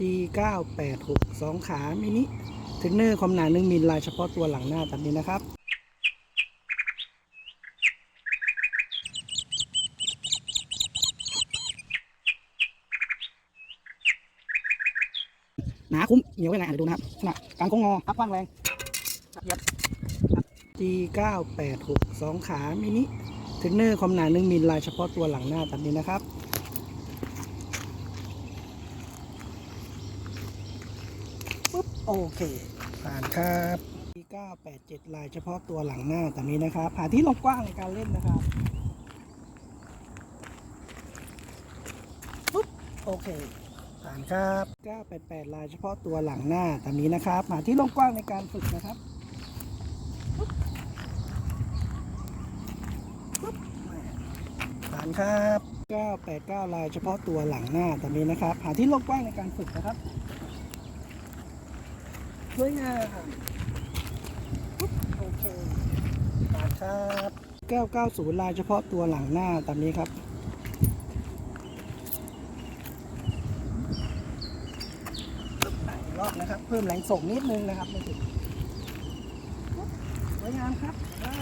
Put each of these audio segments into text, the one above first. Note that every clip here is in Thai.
G986 สองขามินิเทคเนอร์ความหนา1มิลลายเฉพาะตัวหลังหน้าตัดนี้นะครับหนาคุ้มเหนียวยังไงอะเดี๋ยวดูนะครับขนาดกลางโค้งงออัพกว้างแรงเหยียบ G986 สองขามินิเทคเนอร์ความหนา1มิลลายเฉพาะตัวหลังหน้าตัดนี้นะครับ ปุ๊บโอเค ผ่านครับ987 ลายเฉพาะตัวหลังหน้าแต่นี้นะครับหานที่ลงกว้างในการเล่นนะครับปุ๊บโอเคผ่านครับ988 ลายเฉพาะตัวหลังหน้าแต่นี้นะครับหานที่ลงกว้างในการฝึกนะครับปุ๊บผ่านครับ989 ลายเฉพาะตัวหลังหน้าแต่นี้นะครับหาที่ลงกว้างในการฝึกนะครับ สวยงามปุ๊บโอเคผ่านครับ990 ลายเฉพาะตัวหลังหน้าตามนี้ครับปุ๊บอะอีกรอบนะครับ เพิ่มแรงส่งนิดนึงนะครับไม่ถึงปุ๊บสวยงามครับได้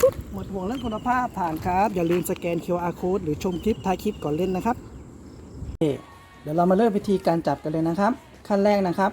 ปุ๊บหมดห่วงเรื่องคุณภาพผ่านครับ อย่าลืมสแกน QR code หรือชมคลิปท้ายคลิปก่อนเล่นนะครับโอเคเดี๋ยวเรามาเริ่มวิธีการจับกันเลยนะครับ ขั้นแรกนะครับ